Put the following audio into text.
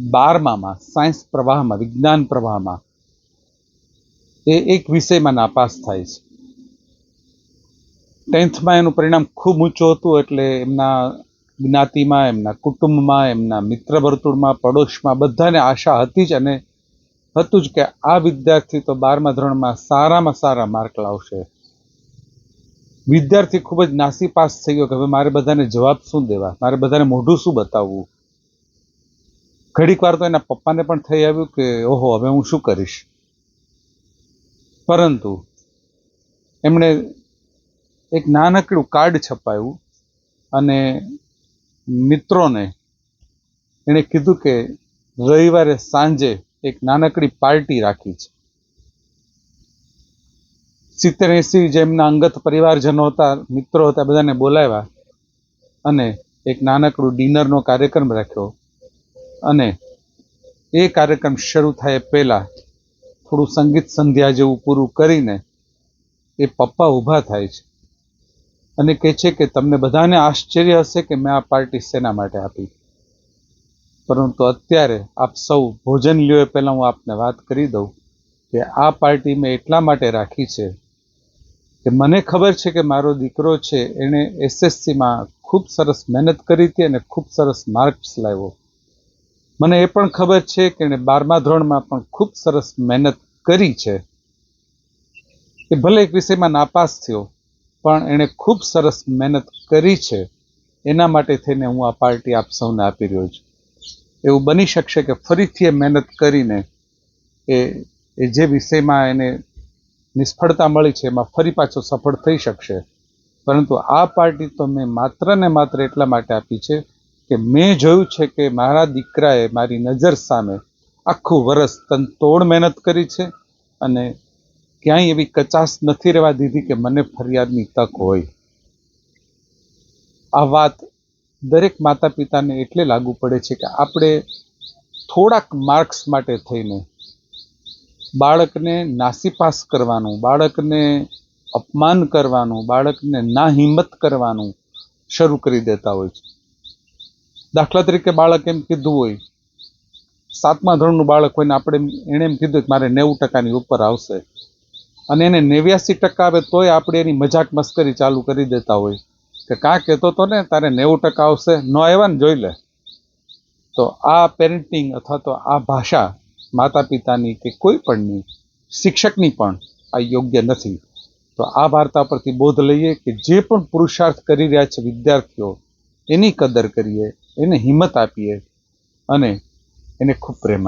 બારમામાં, science પ્રવાહમાં, વિજ્ઞાન પ્રવાહમાં, એ એક વિષયમાં નાપાસ થાય છે. ટેન્થમાં એનું પરિણામ ખૂબ ઊંચું હતું એટલે એમના જ્ઞાતિમાં, એમના કુટુંબમાં, એમના મિત્ર વર્તુળમાં, પડોશમાં બધાને આશા હતી જ અને હતું જ કે આ વિદ્યાર્થી તો બારમા ધોરણમાં સારામાં સારા માર્ક લાવશે. વિદ્યાર્થી ખૂબ જ નાસીપાસ થઈ ગયો કે હવે મારે બધાને જવાબ શું દેવા? મારે બધાને મોઢું શું બતાવવું? ઘડીક વાર તો એના પપ્પાને પણ થઈ આવ્યું કે, ઓહો, હવે હું શું કરીશ? પરંતુ એમણે એક નાનકડું કાર્ડ છપાયું અને મિત્રોને એણે કીધું કે, રવિવારે સાંજે એક નાનકડી પાર્ટી રાખી છે. સિત્તેર એંસી જેમના અંગત પરિવારજનો હતા, મિત્રો હતા, બધાને બોલાવ્યા અને એક નાનકડું ડિનરનો કાર્યક્રમ રાખ્યો. અને એ કાર્યક્રમ શરૂ થાય પહેલા થોડું સંગીત સંધ્યા જેવું પૂરું કરીને એ પપ્પા ઊભા થાય છે. અને કહે છે કે તમને બધાને આશ્ચર્ય હશે કે મેં આ પાર્ટી શેના માટે આપી. પરંતુ અત્યારે આપ સૌ ભોજન લ્યો એ પહેલાં હું આપને વાત કરી દઉં કે આ પાર્ટી મેં એટલા માટે રાખી છે કે મને ખબર છે કે મારો દીકરો છે, એણે એસએસસીમાં ખૂબ સરસ મહેનત કરી હતી અને ખૂબ સરસ માર્ક્સ લાવ્યો. મને એ પણ ખબર છે કે એણે બારમા ધોરણમાં પણ ખૂબ સરસ મહેનત કરી છે. એ ભલે એક વિષયમાં નાપાસ થયો, પણ એણે ખૂબ સરસ મહેનત કરી છે. એના માટે થઈને હું આ પાર્ટી આપ સૌને આપી રહ્યો છું. એવું બની શકશે કે ફરીથી એ મહેનત કરીને એ એ જે વિષયમાં એને નિષ્ફળતા મળી છે, એમાં ફરી પાછો સફળ થઈ શકશે. પરંતુ આ પાર્ટી તો મેં માત્ર ને માત્ર એટલા માટે આપી છે કે મેં જોયું છે કે મારા દીકરાએ મારી નજર સામે આખું વરસ તનતોડ મહેનત કરી છે અને ક્યાંય એવી કચાશ નથી રહેવા દીધી કે મને ફરિયાદની તક હોય. આ વાત દરેક માતા પિતાને એટલે લાગુ પડે છે કે આપણે થોડાક માર્ક્સ માટે થઈને બાળકને નાસીપાસ કરવાનું, બાળકને અપમાન કરવાનું, બાળકને ના હિંમત કરવાનું શરૂ કરી દેતા હોય છે. દાખલા તરીકે બાળક એમ કીધું હોય, સાતમા ધોરણનું બાળક હોય ને આપણે એણે એમ કીધું કે મારે નેવું ટકાની ઉપર આવશે. અને એને નેવ્યાસી ટકા આવે તોય આપણે એની મજાક મસ્કરી ચાલુ કરી દેતા હોય. કે કાં કહેતો તો ને, તારે નેવું ટકા આવશે, ન આવ્યા ને જોઈ લે. તો આ પેરેન્ટિંગ અથવા તો આ ભાષા માતા પિતાની કે કોઈ પણની, શિક્ષકની પણ આ યોગ્ય નથી. તો આ વાર્તા પરથી બોધ લઈએ કે જે પણ પુરુષાર્થ કરી રહ્યા છે વિદ્યાર્થીઓ, એની કદર કરીએ એને હિંમત આપીએ અને એને ખૂબ પ્રેમ